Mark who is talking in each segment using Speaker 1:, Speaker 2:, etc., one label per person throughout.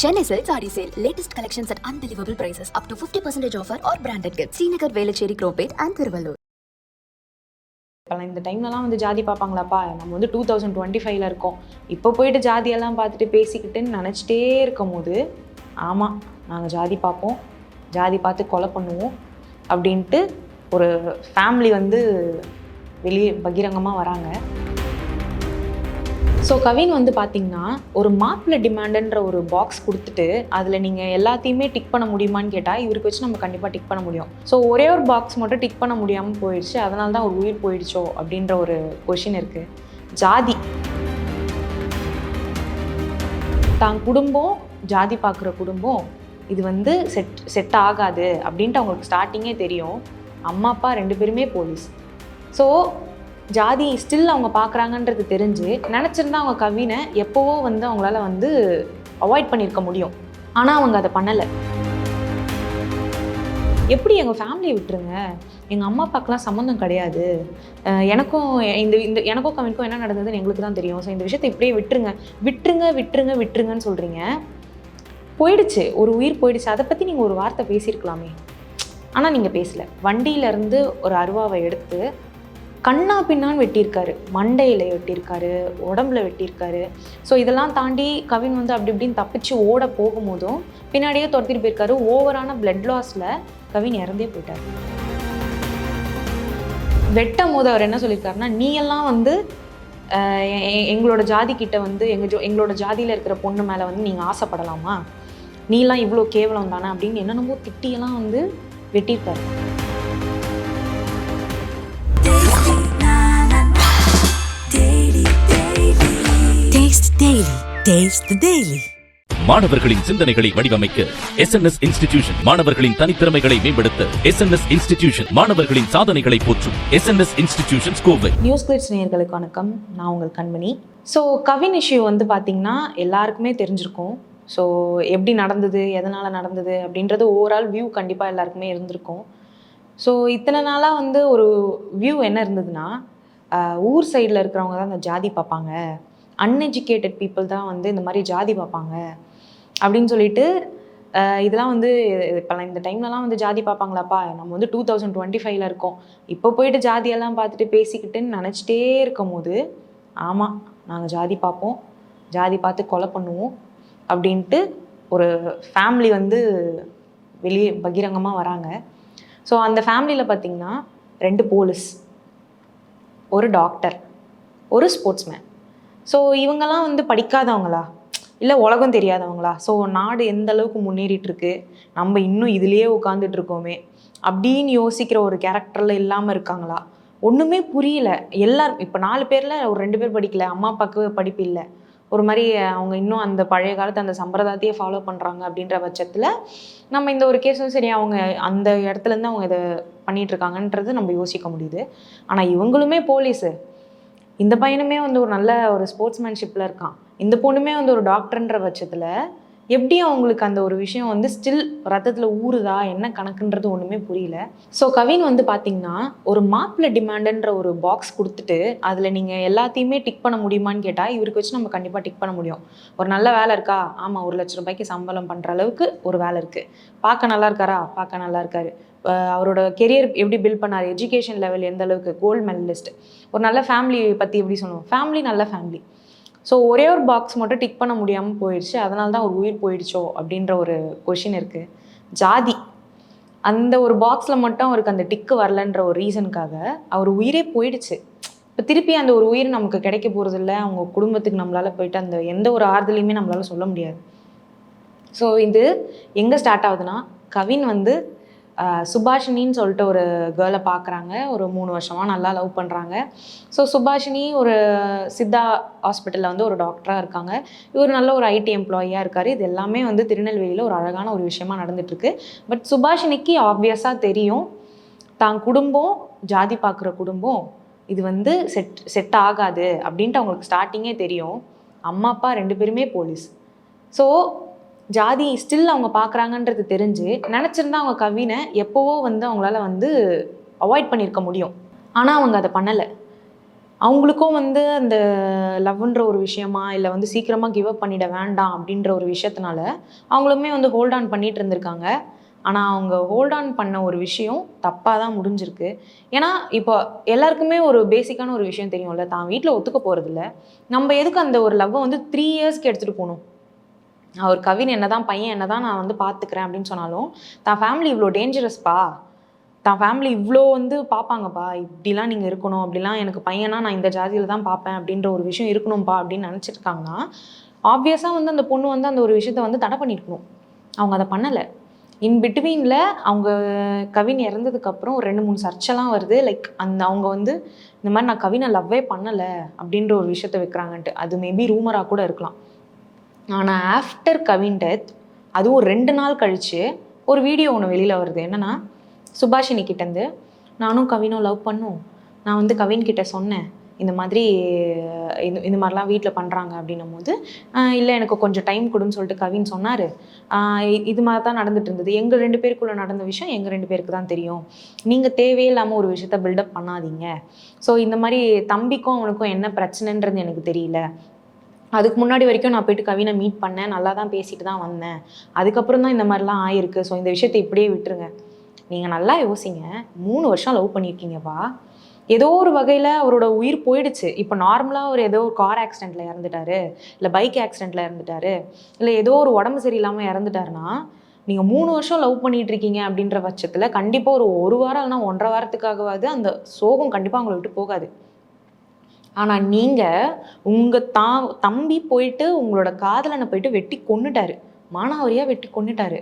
Speaker 1: Chennai sari Saree Sale. Latest collections at unbelievable prices. Up to 50% offer or branded gifts. Srinagar, Velachery, Cropate and Thiruvallur.
Speaker 2: இப்போலாம் இந்த டைம்லலாம் வந்து ஜாதி பார்ப்பாங்களாப்பா நம்ம வந்து டூ தௌசண்ட் டுவெண்ட்டி ஃபைவ்ல இருக்கோம் இப்போ போயிட்டு ஜாதியெல்லாம் பார்த்துட்டு பேசிக்கிட்டுன்னு நினச்சிட்டே இருக்கும் போது ஆமாம் நாங்கள் ஜாதி பார்ப்போம் ஜாதி பார்த்து கொலை பண்ணுவோம் அப்படின்ட்டு ஒரு ஃபேமிலி வந்து வெளியே பகிரங்கமாக வராங்க ஸோ கவின் வந்து பார்த்தீங்கன்னா ஒரு மாப்பிள்ளை டிமாண்டுன்ற ஒரு பாக்ஸ் கொடுத்துட்டு அதில் நீங்கள் எல்லாத்தையுமே டிக் பண்ண முடியுமான்னு கேட்டால் இவருக்கு வச்சு நம்ம கண்டிப்பாக டிக் பண்ண முடியும். ஸோ ஒரே ஒரு பாக்ஸ் மட்டும் டிக் பண்ண முடியாமல் போயிடுச்சு அதனால தான் ஒரு உயிர் போயிடுச்சோ அப்படின்ற ஒரு கொஷின் இருக்குது ஜாதி. தான் குடும்பம் ஜாதி பார்க்குற குடும்பம் இது வந்து செட் செட் ஆகாது அப்படின்ட்டு அவங்களுக்கு ஸ்டார்டிங்கே தெரியும். அம்மா அப்பா ரெண்டு பேருமே போலீஸ் ஸோ ஜாதி ஸ்டில் அவங்க பார்க்குறாங்கன்றது தெரிஞ்சு நினச்சிருந்தா அவங்க கவினை எப்போவோ வந்து அவங்களால வந்து அவாய்ட் பண்ணியிருக்க முடியும். ஆனால் அவங்க அதை பண்ணலை. எப்படி எங்கள் ஃபேமிலியை விட்டுருங்க? எங்கள் அம்மா அப்பாக்கெலாம் சம்மந்தம் கிடையாது. எனக்கும் இந்த இந்த எனக்கும் கவினுக்கும் என்ன நடந்ததுன்னு எங்களுக்கு தான் தெரியும். ஸோ இந்த விஷயத்தை இப்படியே விட்டுருங்க. விட்டுருங்க விட்டுருங்க விட்டுருங்கன்னு சொல்கிறீங்க போயிடுச்சு. ஒரு உயிர் போயிடுச்சு. அதை பற்றி நீங்கள் ஒரு வார்த்தை பேசியிருக்கலாமே. ஆனால் நீங்கள் பேசல. வண்டியிலேருந்து ஒரு அருவாவை எடுத்து கண்ணா பின்னான்னு வெட்டியிருக்காரு. மண்டையில் வெட்டியிருக்காரு. உடம்புல வெட்டியிருக்காரு. ஸோ இதெல்லாம் தாண்டி கவின் வந்து அப்படி இப்படின்னு தப்பிச்சு ஓட போகும்போதும் பின்னாடியே துரத்திட்டு போயிருக்காரு. ஓவரான பிளட் லாஸில் கவின் இறந்தே போயிட்டார். வெட்டும் போது அவர் என்ன சொல்லியிருக்காருன்னா நீ எல்லாம் வந்து எ- எங்களோட ஜாதி கிட்ட வந்து எங்கள் ஜோ எங்களோட ஜாதியில் இருக்கிற பொண்ணு மேலே வந்து நீங்கள் ஆசைப்படலாமா? நீலாம் இவ்வளோ கேவலம் தானே? அப்படின்னு என்னென்னமோ திட்டியெல்லாம் வந்து வெட்டியிருக்காரு.
Speaker 3: Taste the Daily.
Speaker 4: மாணவர்களின் சிந்தனைகளை வடிவமைக்க எஸ் என் எஸ் இன்ஸ்டிடியூஷன் மாணவர்களின் தனித்திறமைகளை மேம்படுத்த எஸ் என் எஸ் இன்ஸ்டிடியூஷன் மாணவர்களின் சாதனைகளை போற்றும் S N S institution Kovai
Speaker 2: news glitz நேயர்களுக்கு வணக்கம். நான் உங்கள் கண்மணி. ஸோ கவின் இஷ்யூ வந்து பார்த்தீங்கன்னா எல்லாருக்குமே தெரிஞ்சிருக்கும். ஸோ எப்படி நடந்தது எதனால் நடந்தது அப்படின்றது ஓவரால் வியூ கண்டிப்பாக எல்லாருக்குமே இருந்திருக்கும். ஸோ இத்தனை நாளாக வந்து ஒரு வியூ என்ன இருந்ததுன்னா ஊர் சைடில் இருக்கிறவங்க தான் இந்த ஜாதி பார்ப்பாங்க. அன்எஜுகேட்டட் பீப்புள் தான் வந்து இந்த மாதிரி ஜாதி பார்ப்பாங்க. அப்படின்னு சொல்லிட்டு இதெல்லாம் வந்து இப்போ இந்த டைம்லலாம் வந்து ஜாதி பார்ப்பாங்களாப்பா? நம்ம வந்து டூ தௌசண்ட் டுவெண்ட்டி ஃபைவ்ல இருக்கோம். இப்போ போயிட்டு ஜாதியெல்லாம் பார்த்துட்டு பேசிக்கிட்டுன்னு நினச்சிட்டே இருக்கும் போது ஆமாம் நாங்கள் ஜாதி பார்ப்போம். ஜாதி பார்த்து கொலை பண்ணுவோம். அப்படின்ட்டு ஒரு ஃபேமிலி வந்து வெளியே பகிரங்கமாக வராங்க. ஸோ அந்த ஃபேமிலியில் பார்த்தீங்கன்னா ரெண்டு போலீஸ் ஒரு டாக்டர் ஒரு ஸ்போர்ட்ஸ்மேன் ஸோ இவங்கெல்லாம் வந்து படிக்காதவங்களா? இல்லை உலகம் தெரியாதவங்களா? ஸோ நாடு எந்த அளவுக்கு முன்னேறிட்டு இருக்கு நம்ம இன்னும் இதுலேயே உட்காந்துட்டு இருக்கோமே அப்படின்னு யோசிக்கிற ஒரு கேரக்டரில் இல்லாமல் இருக்காங்களா? ஒன்றுமே புரியல. எல்லாரும் இப்போ நாலு பேரில் ஒரு ரெண்டு பேர் படிக்கல. அம்மா அப்பாவுக்கு படிப்பு இல்லை. ஒரு மாதிரி அவங்க இன்னும் அந்த பழைய காலத்து அந்த சம்பிரதாயத்தையே ஃபாலோ பண்ணுறாங்க அப்படின்ற பட்சத்தில் நம்ம இந்த ஒரு கேஸும் சரி அவங்க அந்த இடத்துலேருந்து அவங்க இதை பண்ணிகிட்ருக்காங்கன்றது நம்ம யோசிக்க முடியுது. ஆனால் இவங்களுமே போலீஸு இந்த பையனுமே வந்து ஒரு நல்ல ஒரு ஸ்போர்ட்ஸ்மேன்ஷிப்பில் இருக்கான். இந்த பொண்ணுமே வந்து ஒரு டாக்டர்ன்ற பட்சத்தில் எப்படி அவங்களுக்கு அந்த ஒரு விஷயம் வந்து ஸ்டில் ரத்தத்தில் ஊறுதா என்ன கணக்குன்றது ஒன்றுமே புரியல. ஸோ கவின் வந்து பார்த்தீங்கன்னா ஒரு மாப்பிள்ள டிமாண்டுன்ற ஒரு பாக்ஸ் கொடுத்துட்டு அதில் நீங்கள் எல்லாத்தையுமே டிக் பண்ண முடியுமான்னு கேட்டால் இவருக்கு வச்சு நம்ம கண்டிப்பாக டிக் பண்ண முடியும். ஒரு நல்ல வேலை இருக்கா? ஆமாம் ஒரு லட்ச ரூபாய்க்கு சம்பளம் பண்ணுற அளவுக்கு ஒரு வேலை இருக்குது பார்க்க நல்லா இருக்காரா? பார்க்க நல்லா இருக்காரு. அவரோட கெரியர் எப்படி பில்ட் பண்ணார்? எஜுகேஷன் லெவல் எந்த அளவுக்கு? கோல்டு மெடலிஸ்ட் ஒரு நல்ல ஃபேமிலி பற்றி எப்படி சொல்லுவோம்? ஃபேமிலி நல்ல ஃபேமிலி ஸோ ஒரே ஒரு பாக்ஸ் மட்டும் டிக் பண்ண முடியாமல் போயிடுச்சு அதனால தான் ஒரு உயிர் போயிடுச்சோ? அப்படின்ற ஒரு கொஷின் இருக்குது ஜாதி. அந்த ஒரு பாக்ஸில் மட்டும் அவருக்கு அந்த டிக்கு வரலன்ற ஒரு ரீசனுக்காக அவர் உயிரே போயிடுச்சு. இப்போ திருப்பி அந்த ஒரு உயிர் நமக்கு கிடைக்க போகிறதில்ல அவங்க குடும்பத்துக்கு நம்மளால் போயிட்டு அந்த எந்த ஒரு ஆறுதலையுமே நம்மளால் சொல்ல முடியாது. ஸோ இது எங்கே ஸ்டார்ட் ஆகுதுன்னா கவின் வந்து சுபாஷினின்னு சொல்லிட்டு ஒரு கேர்ளை பார்க்குறாங்க ஒரு மூணு வருஷமாக நல்லா லவ் பண்ணுறாங்க ஸோ சுபாஷினி ஒரு சித்தா ஹாஸ்பிட்டலில் வந்து ஒரு டாக்டராக இருக்காங்க. இவர் நல்ல ஒரு ஐடி எம்ப்ளாயியாக இருக்கார். இது எல்லாமே வந்து திருநெல்வேலியில் ஒரு அழகான ஒரு விஷயமா நடந்துட்டுருக்கு. பட் சுபாஷினிக்கு ஆப்வியஸாக தெரியும். தான் குடும்பம் ஜாதி பார்க்குற குடும்பம் இது வந்து செட் செட் ஆகாது அப்படின்ட்டு அவங்களுக்கு ஸ்டார்டிங்கே தெரியும். அம்மா அப்பா ரெண்டு பேருமே போலீஸ் ஸோ ஜாதி ஸ்டில் அவங்க பார்க்குறாங்கன்றது தெரிஞ்சு நினச்சிருந்தா அவங்க கவினை எப்போவோ வந்து அவங்களால வந்து அவாய்ட் பண்ணியிருக்க முடியும். ஆனால் அவங்க அதை பண்ணலை. அவங்களுக்கும் வந்து அந்த லவ்ன்ற ஒரு விஷயமா இல்லை வந்து சீக்கிரமாக கிவ் அப் பண்ணிட வேண்டாம் அப்படின்ற ஒரு விஷயத்தினால அவங்களுமே வந்து ஹோல்ட் ஆன் பண்ணிட்டு இருந்திருக்காங்க. ஆனால் அவங்க ஹோல்ட் ஆன் பண்ண ஒரு விஷயம் தப்பாக தான் முடிஞ்சிருக்கு. ஏன்னா இப்போ எல்லாருக்குமே ஒரு பேசிக்கான ஒரு விஷயம் தெரியும்ல தான் வீட்டில் ஒத்துக்க போகிறதில்ல நம்ம எதுக்கு அந்த ஒரு லவ்வை வந்து த்ரீ இயர்ஸ்க்கு எடுத்துகிட்டு போகணும்? அவர் கவின் என்னதான் பையன் என்னதான் நான் வந்து பார்த்துக்கிறேன் அப்படின்னு சொன்னாலும் தான் ஃபேமிலி இவ்வளோ டேஞ்சரஸ்ப்பா தான் ஃபேமிலி இவ்வளோ வந்து பார்ப்பாங்கப்பா இப்படிலாம் நீங்கள் இருக்கணும். அப்படிலாம் எனக்கு பையனா நான் இந்த ஜாதியில் தான் பார்ப்பேன் அப்படின்ற ஒரு விஷயம் இருக்கணும்ப்பா அப்படின்னு நினச்சிருக்காங்கன்னா ஆப்வியஸாக வந்து அந்த பொண்ணு வந்து அந்த ஒரு விஷயத்த வந்து தடை பண்ணியிருக்கணும் அவங்க அதை பண்ணலை. இன் பிட்வீனில் அவங்க கவின் இறந்ததுக்கப்புறம் ஒரு ரெண்டு மூணு சர்ச்செல்லாம் வருது. லைக் அந்த அவங்க வந்து இந்த மாதிரி நான் கவினை லவ்வே பண்ணலை அப்படின்ற ஒரு விஷயத்த வைக்கிறாங்கன்ட்டு. அது மேபி ரூமராக கூட இருக்கலாம். ஆனால் ஆஃப்டர் கவின் டெத் அதுவும் ரெண்டு நாள் கழித்து ஒரு வீடியோ ஒன்று வெளியில் வருது. என்னன்னா சுபாஷினி கிட்டேருந்து நானும் கவினும் லவ் பண்ணும். நான் வந்து கவின் கிட்ட சொன்னேன். இந்த மாதிரி இந்த இந்த மாதிரிலாம் வீட்டில் பண்ணுறாங்க அப்படின்னும் போது இல்லை எனக்கு கொஞ்சம் டைம் கொடுன்னு சொல்லிட்டு கவின் சொன்னார். இது மாதிரி தான் நடந்துட்டு இருந்தது. எங்கள் ரெண்டு பேருக்குள்ளே நடந்த விஷயம் எங்கள் ரெண்டு பேருக்கு தான் தெரியும். நீங்கள் தேவையில்லாமல் ஒரு விஷயத்த பில்டப் பண்ணாதீங்க. ஸோ இந்த மாதிரி தம்பிக்கும் அவனுக்கும் என்ன பிரச்சனைன்றது எனக்கு தெரியல. அதுக்கு முன்னாடி வரைக்கும் நான் போயிட்டு கவினை மீட் பண்ணேன். நல்லா தான் பேசிட்டு தான் வந்தேன். அதுக்கப்புறம் தான் இந்த மாதிரிலாம் ஆயிருக்கு. ஸோ இந்த விஷயத்தை இப்படியே விட்டுருங்க. நீங்கள் நல்லா யோசிங்க. மூணு வருஷம் லவ் பண்ணியிருக்கீங்கப்பா. ஏதோ ஒரு வகையில் அவரோட உயிர் போயிடுச்சு. இப்போ நார்மலாக ஒரு ஏதோ ஒரு கார் ஆக்சிடெண்ட்டில் இறந்துட்டாரு. இல்லை பைக் ஆக்சிடெண்ட்டில் இறந்துட்டாரு. இல்லை ஏதோ ஒரு உடம்பு சரியில்லாமல் இறந்துட்டாருன்னா நீங்கள் மூணு வருஷம் லவ் பண்ணிட்டு இருக்கீங்க அப்படின்ற பட்சத்தில் கண்டிப்பாக ஒரு ஒரு வாரம் இல்லைனா ஒன்றரை வாரத்துக்காகவாது அந்த சோகம் கண்டிப்பாக அவங்களை விட்டு போகாது. ஆனால் நீங்கள் உங்கள் தா தம்பி போயிட்டு உங்களோட காதலனை போயிட்டு வெட்டி கொண்டுட்டாரு மானாவரியாக வெட்டி கொண்டுட்டாரு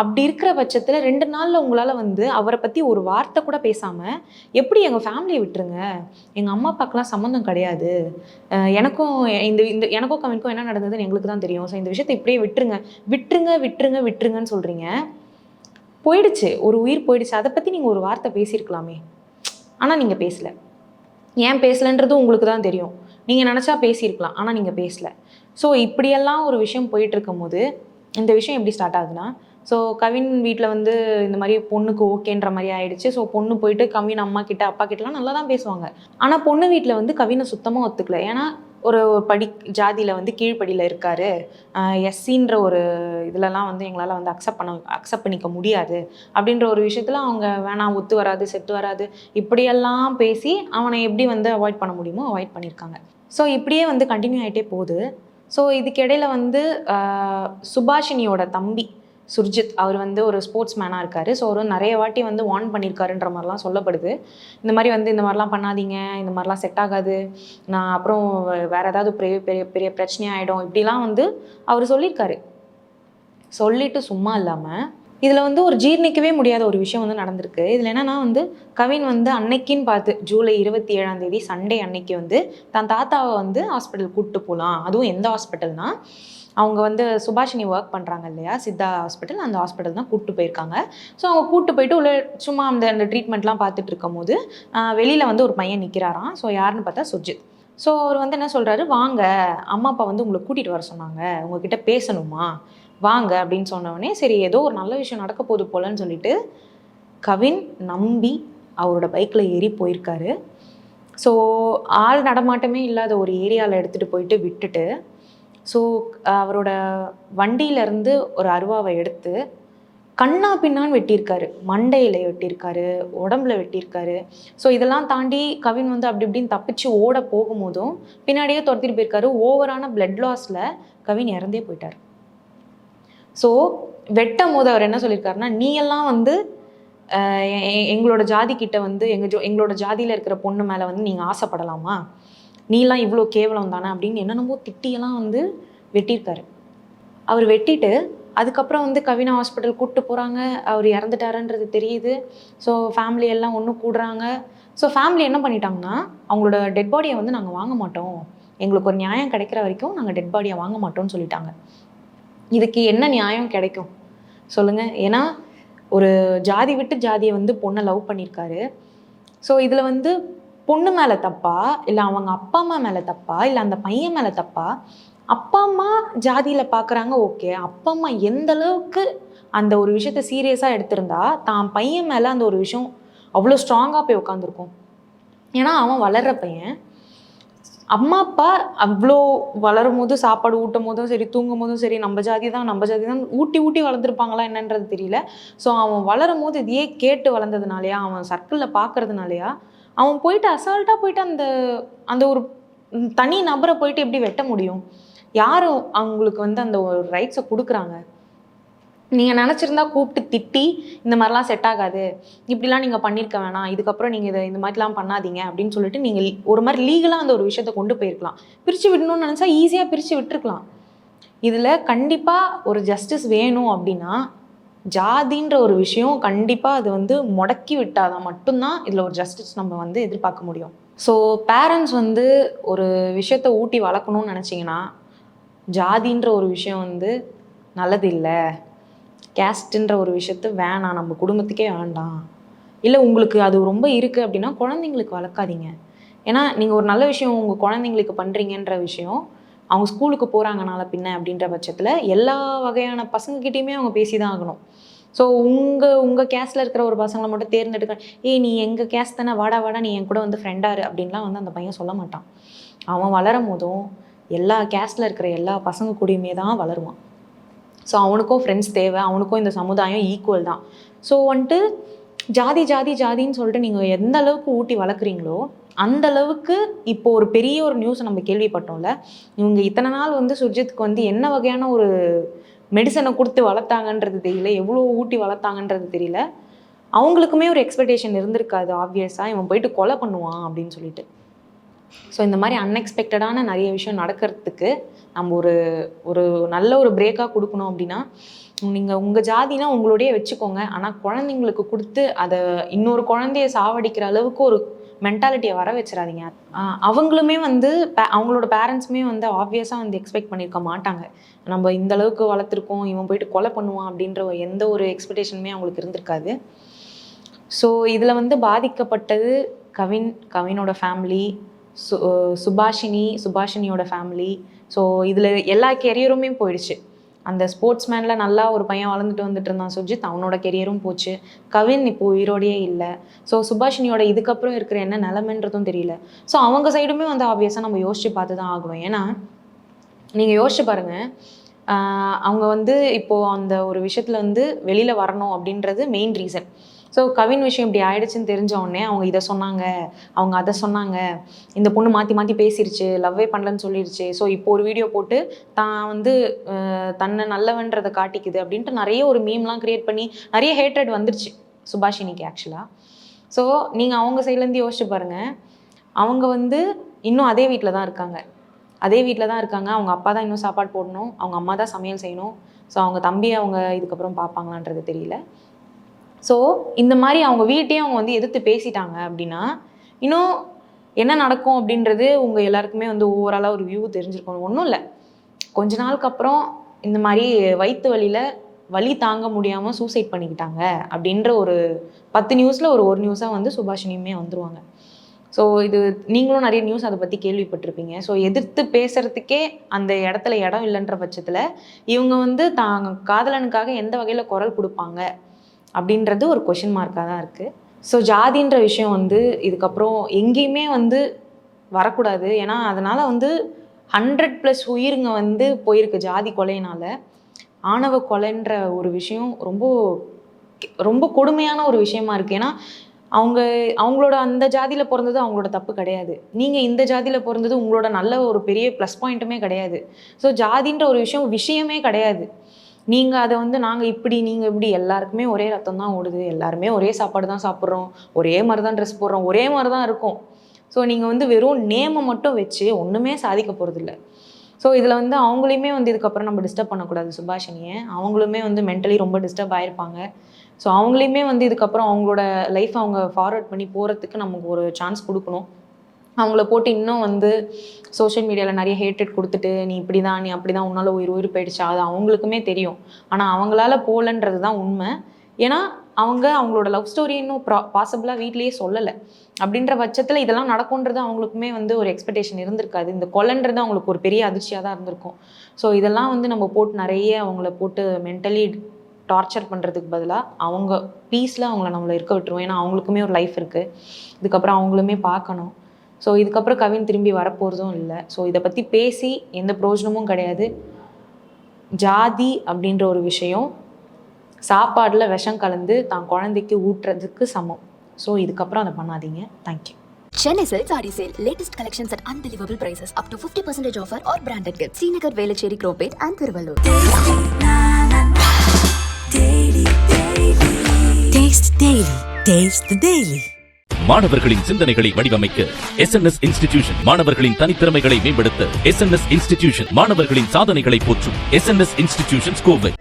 Speaker 2: அப்படி இருக்கிற பட்சத்தில் ரெண்டு நாளில் உங்களால் வந்து அவரை பற்றி ஒரு வார்த்தை கூட பேசாமல் எப்படி எங்கள் ஃபேமிலியை விட்டுருங்க? எங்கள் அம்மா அப்பாக்கெலாம் சம்மந்தம் கிடையாது. எனக்கும் இந்த இந்த எனக்கும் கவினுக்கும் என்ன நடந்ததுன்னு எங்களுக்கு தான் தெரியும். ஸோ இந்த விஷயத்தை இப்படியே விட்டுருங்க. விட்டுருங்க விட்டுருங்க விட்டுருங்கன்னு சொல்கிறீங்க போயிடுச்சு. ஒரு உயிர் போயிடுச்சு. அதை பற்றி நீங்கள் ஒரு வார்த்தை பேசியிருக்கலாமே. ஆனால் நீங்கள் பேசலை. ஏன் பேசலைன்றது உங்களுக்கு தான் தெரியும். நீங்கள் நினச்சா பேசியிருக்கலாம் ஆனால் நீங்கள் பேசலை. ஸோ இப்படியெல்லாம் ஒரு விஷயம் போயிட்டுருக்கும்போது இந்த விஷயம் எப்படி ஸ்டார்ட் ஆகுதுன்னா ஸோ கவின் வீட்டில் வந்து இந்த மாதிரி பொண்ணுக்கு ஓகேன்ற மாதிரி ஆயிடுச்சு. ஸோ பொண்ணு போயிட்டு கவின் அம்மா கிட்ட அப்பா கிட்டலாம் நல்லா தான் பேசுவாங்க. ஆனால் பொண்ணு வீட்டில் வந்து கவினை சுத்தமாக ஒத்துக்கல. ஏன்னா ஒரு படி ஜாதியில் வந்து கீழ்ப்படியில் இருக்காரு. எஸ்சின்ற ஒரு இதுலலாம் வந்து எங்களால் வந்து அக்செப்ட் பண்ண அக்செப்ட் பண்ணிக்க முடியாது. அப்படின்ற ஒரு விஷயத்தில் அவங்க வேணாம் ஒத்து வராது செட்டு வராது. இப்படியெல்லாம் பேசி அவனை எப்படி வந்து அவாய்ட் பண்ண முடியுமோ அவாய்ட் பண்ணியிருக்காங்க ஸோ இப்படியே வந்து கண்டினியூ ஆகிட்டே போகுது. ஸோ இதுக்கிடையில் வந்து சுபாஷினியோட தம்பி சுர்ஜித் அவர் வந்து ஒரு ஸ்போர்ட்ஸ் மேனாக இருக்கார். ஸோ அவர் நிறைய வாட்டி வந்து வார்ன் பண்ணியிருக்காருன்ற மாதிரிலாம் சொல்லப்படுது. இந்த மாதிரி வந்து இந்த மாதிரிலாம் பண்ணாதீங்க இந்த மாதிரிலாம் செட் ஆகாது. நான் அப்புறம் வேறு ஏதாவது பெரிய பெரிய பெரிய பிரச்சனையாயிடும். இப்படிலாம் வந்து அவர் சொல்லியிருக்காரு சொல்லிட்டு சும்மா இல்லாமல் இதில் வந்து ஒரு ஜீர்ணிக்கவே முடியாத ஒரு விஷயம் வந்து நடந்திருக்கு. இதில் என்னென்னா வந்து கவின் வந்து அன்னைக்குன்னு பார்த்து ஜூலை இருபத்தி ஏழாம் தேதி சண்டே அன்னைக்கு வந்து தன் தாத்தாவை வந்து ஹாஸ்பிட்டல் கூப்பிட்டு போகலாம் அதுவும் எந்த ஹாஸ்பிட்டல்னால் அவங்க வந்து சுபாஷினி ஒர்க் பண்ணுறாங்க இல்லையா? சித்தா ஹாஸ்பிட்டல் அந்த ஹாஸ்பிட்டல் தான் கூப்பிட்டு போயிருக்காங்க. ஸோ அவங்க கூப்பிட்டு போயிட்டு உள்ள சும்மா அந்த அந்த ட்ரீட்மெண்ட்லாம் பார்த்துட்டு இருக்கும் போது வெளியில் வந்து ஒரு பையன் நிற்கிறாராம் ஸோ யாருன்னு பார்த்தா சுஜித். ஸோ அவர் வந்து என்ன சொல்கிறாரு வாங்க அம்மா அப்பா வந்து உங்களை கூட்டிகிட்டு வர சொன்னாங்க. உங்ககிட்ட பேசணுமா? வாங்க அப்படின்னு சொன்ன சரி ஏதோ ஒரு நல்ல விஷயம் நடக்க போகுது போலன்னு சொல்லிட்டு கவின் நம்பி அவரோட பைக்கில் ஏறி போயிருக்காரு. ஸோ ஆள் நடமாட்டமே இல்லாத ஒரு ஏரியாவில் எடுத்துகிட்டு போயிட்டு விட்டுட்டு ஸோ அவரோட வண்டியிலேருந்து ஒரு அருவாவை எடுத்து கண்ணா பின்னான்னு வெட்டியிருக்காரு. மண்டையில் வெட்டியிருக்காரு உடம்புல வெட்டியிருக்காரு. ஸோ இதெல்லாம் தாண்டி கவின் வந்து அப்படி இப்படின்னு தப்பிச்சு ஓட போகும்போதும் பின்னாடியே துரத்திட்டு போயிருக்காரு. ஓவரான பிளட் லாஸில் கவின் இறந்தே போயிட்டார். ஸோ வெட்டும் போது அவர் என்ன சொல்லியிருக்காருன்னா நீ எல்லாம் வந்து எங்களோட ஜாதி கிட்ட வந்து எங்க ஜோ எங்களோட ஜாதியில இருக்கிற பொண்ணு மேல வந்து நீங்க ஆசைப்படலாமா? நீலாம் இவ்வளோ கேவலம் தானே அப்படின்னு என்னென்னமோ திட்டியெல்லாம் வந்து வெட்டியிருக்காரு. அவர் வெட்டிட்டு அதுக்கப்புறம் வந்து கவினா ஹாஸ்பிட்டல் கூப்பிட்டு போகிறாங்க அவர் இறந்துட்டாருன்றது தெரியுது. ஸோ ஃபேமிலி எல்லாம் ஒன்று கூடுறாங்க. ஸோ ஃபேமிலி என்ன பண்ணிட்டாங்கன்னா அவங்களோட டெட் பாடியை வந்து நாங்கள் வாங்க மாட்டோம். எங்களுக்கு ஒரு நியாயம் கிடைக்கிற வரைக்கும் நாங்கள் டெட் பாடியை வாங்க மாட்டோம்னு சொல்லிட்டாங்க. இதுக்கு என்ன நியாயம் கிடைக்கும்? சொல்லுங்கள் ஏன்னா ஒரு ஜாதி விட்டு ஜாதியை வந்து பொண்ணை லவ் பண்ணியிருக்காரு. ஸோ இதில் வந்து பொண்ணு மேலே தப்பா? இல்லை அவங்க அப்பா அம்மா மேலே தப்பா? இல்லை அந்த பையன் மேலே தப்பா? அப்பா அம்மா ஜாதியில் பார்க்குறாங்க ஓகே. அப்பா அம்மா எந்த அளவுக்கு அந்த ஒரு விஷயத்த சீரியஸாக எடுத்திருந்தா தான் பையன் மேலே அந்த ஒரு விஷயம் அவ்வளோ ஸ்ட்ராங்காக போய் உட்காந்துருக்கும் ஏன்னா அவன் வளர்ற பையன். அம்மா அப்பா அவ்வளோ வளரும் போது சாப்பாடு ஊட்டும் போதும் சரி தூங்கும் போதும் சரி நம்ம ஜாதி தான் நம்ம ஜாதி தான் ஊட்டி ஊட்டி வளர்ந்துருப்பாங்களா என்னன்றது தெரியல. ஸோ அவன் வளரும் போது இதையே கேட்டு வளர்ந்ததுனாலயா அவன் சர்க்கிளில் பார்க்கறதுனாலயா அவன் போயிட்டு அசால்ட்டாக போயிட்டு அந்த அந்த ஒரு தனி நபரை போயிட்டு எப்படி வெட்ட முடியும்? யாரும் அவங்களுக்கு வந்து அந்த ஒரு ரைட்ஸை கொடுக்குறாங்க? நீங்கள் நினச்சிருந்தா கூப்பிட்டு திட்டி இந்த மாதிரிலாம் செட் ஆகாது. இப்படிலாம் நீங்கள் பண்ணியிருக்க வேணாம். இதுக்கப்புறம் நீங்கள் இதை இந்த மாதிரிலாம் பண்ணாதீங்க அப்படின்னு சொல்லிட்டு நீங்கள் ஒரு மாதிரி லீகலாக அந்த ஒரு விஷயத்தை கொண்டு போயிருக்கலாம். பிரித்து விடணும்னு நினச்சா ஈஸியாக பிரித்து விட்டுருக்கலாம். இதில் கண்டிப்பாக ஒரு ஜஸ்டிஸ் வேணும் அப்படின்னா ஜாதின்ற ஒரு விஷயம் கண்டிப்பாக அது வந்து முடக்கி விட்டாதான் மட்டும்தான் இதில் ஒரு ஜஸ்டிஸ் நம்ம வந்து எதிர்பார்க்க முடியும். ஸோ பேரண்ட்ஸ் வந்து ஒரு விஷயத்தை ஊட்டி வளர்க்கணும்னு நினச்சிங்கன்னா ஜாதின்ற ஒரு விஷயம் வந்து நல்லது இல்லை கேஸ்ட்டுன்ற ஒரு விஷயத்த வேணாம் நம்ம குடும்பத்துக்கே வேண்டாம். இல்லை உங்களுக்கு அது ரொம்ப இருக்குது அப்படின்னா குழந்தைங்களுக்கு வளர்க்காதீங்க. ஏன்னா நீங்கள் ஒரு நல்ல விஷயம் உங்கள் குழந்தைங்களுக்கு பண்ணுறீங்கன்ற விஷயம் அவங்க ஸ்கூலுக்கு போகிறாங்கனால பின்ன அப்படின்ற பட்சத்தில் எல்லா வகையான பசங்கக்கிட்டேயுமே அவங்க பேசி தான் ஆகணும் ஸோ உங்கள் உங்கள் கேஸ்டில் இருக்கிற ஒரு பசங்களை மட்டும் தேர்ந்தெடுக்க ஏய் நீ எங்கள் கேஸ் தானே? வாடா வாடா நீ என் கூட வந்து ஃப்ரெண்டாரு அப்படின்லாம் வந்து அந்த பையன் சொல்ல மாட்டான். அவன் வளரும் போதும் எல்லா கேஸ்டில் இருக்கிற எல்லா பசங்க கூடயுமே தான் வளருவான். ஸோ அவனுக்கும் ஃப்ரெண்ட்ஸ் தேவை அவனுக்கும் இந்த சமுதாயம் ஈக்குவல் தான். ஸோ வந்துட்டு ஜாதி ஜாதி ஜாதின்னு சொல்லிட்டு நீங்கள் எந்த அளவுக்கு ஊட்டி வளர்க்குறீங்களோ அந்த அளவுக்கு இப்போ ஒரு பெரிய ஒரு நியூஸ் நம்ம கேள்விப்பட்டோம்ல. இவங்க இத்தனை நாள் வந்து சுர்ஜித்துக்கு வந்து என்ன வகையான ஒரு மெடிசனை கொடுத்து வளர்த்தாங்கன்றது தெரியல எவ்வளோ ஊட்டி வளர்த்தாங்கன்றது தெரியல. அவங்களுக்குமே ஒரு எக்ஸ்பெக்டேஷன் இருந்திருக்காது ஆப்வியஸாக இவன் போயிட்டு கொலை பண்ணுவான் அப்படின்னு சொல்லிட்டு. ஸோ இந்த மாதிரி அன்எக்ஸ்பெக்டடான நிறைய விஷயம் நடக்கிறதுக்கு நம்ம ஒரு ஒரு நல்ல ஒரு பிரேக்காக கொடுக்கணும் அப்படின்னா நீங்கள் உங்கள் ஜாதினா உங்களுடைய வச்சுக்கோங்க. ஆனால் குழந்தைங்களுக்கு கொடுத்து அதை இன்னொரு குழந்தைய சாவடிக்கிற அளவுக்கு ஒரு மென்டாலிட்டியை வர வச்சிடாதீங்க. அவங்களுமே வந்து அவங்களோட பேரண்ட்ஸுமே வந்து ஆப்வியஸாக வந்து எக்ஸ்பெக்ட் பண்ணியிருக்க மாட்டாங்க. நம்ம இந்த அளவுக்கு வளர்த்துருக்கோம் இவன் போயிட்டு கொலை பண்ணுவான் அப்படின்ற ஒரு எந்த ஒரு எக்ஸ்பெக்டேஷனுமே அவங்களுக்கு இருந்திருக்காது. ஸோ இதில் வந்து பாதிக்கப்பட்டது கவின் கவினோட ஃபேமிலி சு சுபாஷினி சுபாஷினியோட ஃபேமிலி ஸோ இதில் எல்லா கெரியருமே போயிடுச்சு. அந்த ஸ்போர்ட்ஸ்மேனில் நல்லா ஒரு பையன் வளர்ந்துட்டு வந்துட்டு இருந்தான் சுஜித். அவனோட கெரியரும் போச்சு. கவின் இப்போ உயிரோடையே இல்லை. ஸோ சுபாஷினியோட இதுக்கப்புறம் இருக்கிற என்ன நிலமன்றதும் தெரியல. ஸோ அவங்க சைடுமே வந்து ஆப்வியஸாக நம்ம யோசிச்சு பார்த்து தான் ஆகணும். ஏன்னா நீங்கள் யோசிச்சு பாருங்கள் அவங்க வந்து இப்போது அந்த ஒரு விஷயத்தில் வந்து வெளியில் வரணும் அப்படின்றது மெயின் ரீசன் ஸோ கவின் விஷயம் இப்படி ஆயிடுச்சுன்னு தெரிஞ்ச உடனே அவங்க இதை சொன்னாங்க அவங்க அதை சொன்னாங்க. இந்த பொண்ணு மாற்றி மாற்றி பேசிருச்சு லவ்வே பண்ணலன்னு சொல்லிடுச்சு ஸோ இப்போ ஒரு வீடியோ போட்டு தான் வந்து தன்னை நல்லவன்றதை காட்டிக்குது அப்படின்ட்டு நிறைய ஒரு மீம்லாம் க்ரியேட் பண்ணி நிறைய ஹேட்ரட் வந்துருச்சு சுபாஷினிக்கு ஆக்சுவலாக ஸோ நீங்கள் அவங்க சைட்லேருந்து யோசிச்சு பாருங்கள் அவங்க வந்து இன்னும் அதே வீட்டில் தான் இருக்காங்க. அதே வீட்டில் தான் இருக்காங்க. அவங்க அப்பா தான் இன்னும் சாப்பாடு போடணும். அவங்க அம்மா தான் சமையல் செய்யணும். ஸோ அவங்க தம்பியை அவங்க இதுக்கப்புறம் பார்ப்பாங்களான்றது தெரியல. ஸோ இந்த மாதிரி அவங்க வீட்டையும் அவங்க வந்து எதிர்த்து பேசிட்டாங்க அப்படின்னா இன்னும் என்ன நடக்கும் அப்படின்றது உங்கள் எல்லாருக்குமே வந்து ஓவராலாக ஒரு வியூ தெரிஞ்சிருக்கணும். ஒன்றும் இல்லை. கொஞ்ச நாளுக்கு அப்புறம் இந்த மாதிரி வயிற்று வலியில் வலி தாங்க முடியாமல் சூசைட் பண்ணிக்கிட்டாங்க அப்படின்ற ஒரு பத்து நியூஸில் ஒரு ஒரு நியூஸாக வந்து சுபாஷினியுமே வந்துருவாங்க. ஸோ இது நீங்களும் நிறைய நியூஸ் அதை பற்றி கேள்விப்பட்டிருப்பீங்க. ஸோ எதிர்த்து பேசுகிறதுக்கே அந்த இடத்துல இடம் இல்லைன்ற பட்சத்தில் இவங்க வந்து தாங்க காதலனுக்காக எந்த வகையில் குரல் கொடுப்பாங்க? அப்படின்றது ஒரு கொஷின் மார்க்காக தான் இருக்குது ஸோ ஜாதின்ற விஷயம் வந்து இதுக்கப்புறம் எங்கேயுமே வந்து வரக்கூடாது. ஏன்னா அதனால் வந்து ஹண்ட்ரட் ப்ளஸ் உயிருங்க வந்து போயிருக்கு ஜாதி கொலையினால். ஆணவ கொலைன்ற ஒரு விஷயம் ரொம்ப ரொம்ப கொடுமையான ஒரு விஷயமா இருக்குது ஏன்னா அவங்க அவங்களோட அந்த ஜாதியில் பிறந்தது அவங்களோட தப்பு கிடையாது. நீங்கள் இந்த ஜாதியில் பிறந்தது உங்களோட நல்ல ஒரு பெரிய ப்ளஸ் பாயிண்ட்டுமே கிடையாது. ஸோ ஜாதின்ற ஒரு விஷயம் விஷயமே கிடையாது. நீங்கள் அதை வந்து நாங்கள் இப்படி நீங்கள் இப்படி எல்லாருக்குமே ஒரே ரத்தம் தான் ஓடுது. எல்லாருமே ஒரே சாப்பாடு தான் சாப்பிட்றோம். ஒரே மாதிரி தான் ட்ரெஸ் போடுறோம். ஒரே மாதிரி தான் இருக்கும். ஸோ நீங்கள் வந்து வெறும் நேமை மட்டும் வச்சு ஒன்றுமே சாதிக்க போகிறதில்ல ஸோ இதில் வந்து அவங்களையுமே வந்து இதுக்கப்புறம் நம்ம டிஸ்டர்ப் பண்ணக்கூடாது சுபாஷினியை அவங்களுமே வந்து மென்டலி ரொம்ப டிஸ்டர்ப் ஆகிருப்பாங்க ஸோ அவங்களையுமே வந்து இதுக்கப்புறம் அவங்களோட லைஃப் அவங்க ஃபார்வர்ட் பண்ணி போகிறதுக்கு நமக்கு ஒரு சான்ஸ் கொடுக்கணும். அவங்கள போட்டு இன்னும் வந்து சோஷியல் மீடியாவில் நிறைய ஹேட்டட் கொடுத்துட்டு நீ இப்படி தான் நீ அப்படி தான் உன்னால் உயிர் உயிர் போயிடுச்சா? அது அவங்களுக்குமே தெரியும். ஆனால் அவங்களால போகலன்றது தான் உண்மை. ஏன்னா அவங்க அவங்களோட லவ் ஸ்டோரி இன்னும் ப்ரா பாசிபிளாக வீட்லேயே சொல்லலை. அப்படின்ற பட்சத்தில் இதெல்லாம் நடக்கும்ன்றது அவங்களுக்குமே வந்து ஒரு எக்ஸ்பெக்டேஷன் இருந்திருக்காது. இந்த கொலைன்றது அவங்களுக்கு ஒரு பெரிய அதிர்ச்சியாக தான் இருந்திருக்கும். ஸோ இதெல்லாம் வந்து நம்ம போட்டு நிறைய அவங்கள போட்டு மென்டலி டார்ச்சர் பண்ணுறதுக்கு பதிலாக அவங்க பீஸில் அவங்கள நம்மளை இருக்க விட்டுருவோம் ஏன்னா அவங்களுக்குமே ஒரு லைஃப் இருக்குது இதுக்கப்புறம் அவங்களுமே பார்க்கணும். ஸோ இதுக்கப்புறம் கவின் திரும்பி வரப்போகிறதும் இல்லை ஸோ இதை பற்றி பேசி எந்த பிரயோஜனமும் கிடையாது ஜாதி அப்படின்ற ஒரு விஷயம் சாப்பாடில் விஷம் கலந்து தான் குழந்தைக்கு ஊட்டுறதுக்கு சமம் ஸோ இதுக்கப்புறம் அதை பண்ணாதீங்க thank you
Speaker 1: Chennai Silk Saree Sale. Latest collections at unbelievable prices. Up to 50% offer or branded gifts. Srinagar, Velachery, Cropate and Thiruvallur.
Speaker 3: Taste Daily. Taste the Daily.
Speaker 4: மாணவர்களின் சிந்தனைகளை வடிவமைக்க எஸ் என் எஸ் இன்ஸ்டிடியூஷன் மாணவர்களின் தனித்திறமைகளை மேம்படுத்த S institution மாணவர்களின் சாதனைகளை போற்றும் S N S institution Kovai